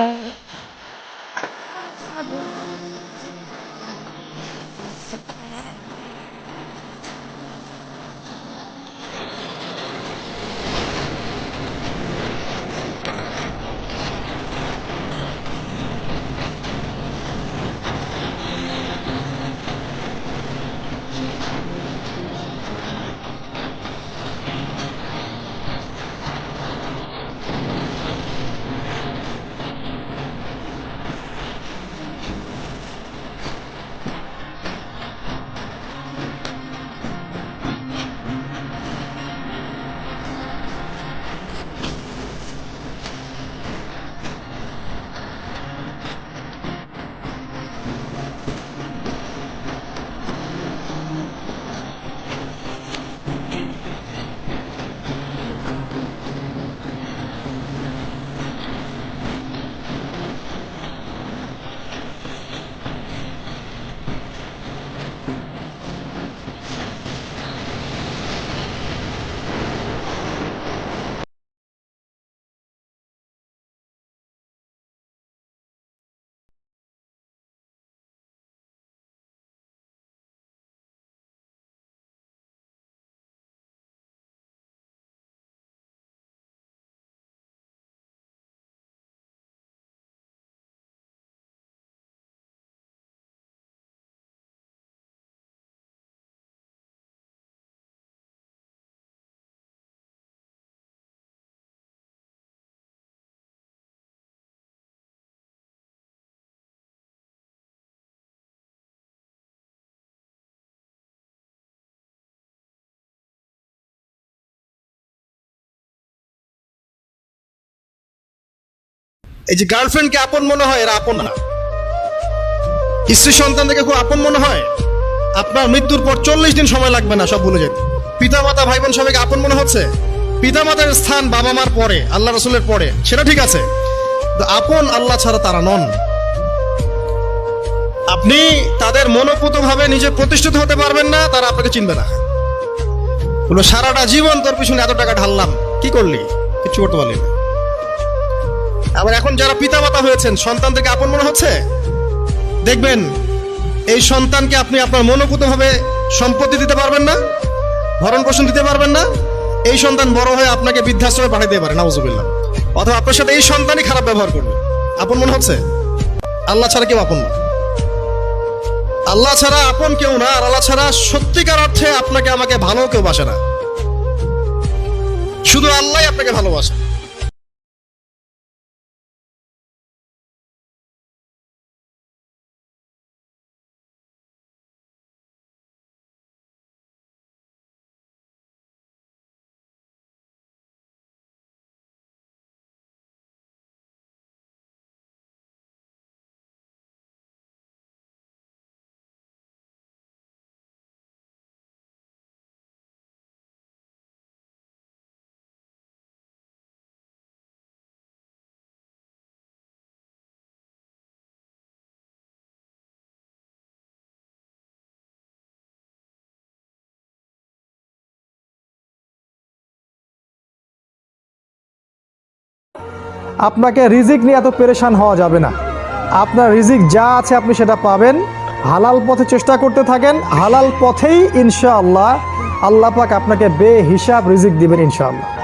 uh এই যে গার্লফ্রেন্ডকে আপন মনে হয়, এরা আপন না। স্ত্রী সন্তান থেকে খুব আপন মনে হয়। আপনার মৃত্যুর পর চল্লিশ দিন সময় লাগবে না, সব ভুলে যেতে। পিতা মাতা ভাই বোন সবাইকে আপন মনে হচ্ছে? পিতা মাতার স্থান বাবা মার পরে, আল্লাহ রসুলের পরে, সেটা ঠিক আছে। আপন আল্লাহ ছাড়া তারা নন। আপনি তাদের মনোপুত ভাবে নিজে প্রতিষ্ঠিত হতে পারবেন না, তারা আপনাকে চিনবে না। সারাটা জীবন তোর পিছনে এত টাকা ঢাললাম, কি করলি? কিছু করতে পারলি না। আবার এখন যারা পিতামাতা হয়েছেন, সন্তানদেরকে আপন মনে হচ্ছে? দেখবেন, এই সন্তানকে আপনি আপনার মনোপুতভাবে সম্পত্তি দিতে পারবেন না ভরণ পোষণ দিতে পারবেন না, এই সন্তান বড় হয়ে আপনাকে বৃদ্ধাশ্রমে পাঠিয়ে দিতে পারে, নাউজুবিল্লাহ। অথবা আপনার সাথে এই সন্তানই খারাপ ব্যবহার করবে। আপন মনে হচ্ছে? আল্লাহ ছাড়া কেউ আপন না। আল্লাহ ছাড়া আপন কেউ না, আর আল্লাহ ছাড়া সত্যিকার অর্থে আপনাকে, আমাকে ভালো কেউ বাসে না। শুধু আল্লাহ আপনাকে ভালোবাসে। আপনাকে রিজিক নিয়ে এত পেরেশান হওয়া যাবে না। আপনার রিজিক যা আছে আপনি সেটা পাবেন। হালাল পথে চেষ্টা করতে থাকেন। হালাল পথেই ইনশাআল্লাহ আল্লাহ পাক আপনাকে বে হিসাব রিজিক দিবেন ইনশাআল্লাহ।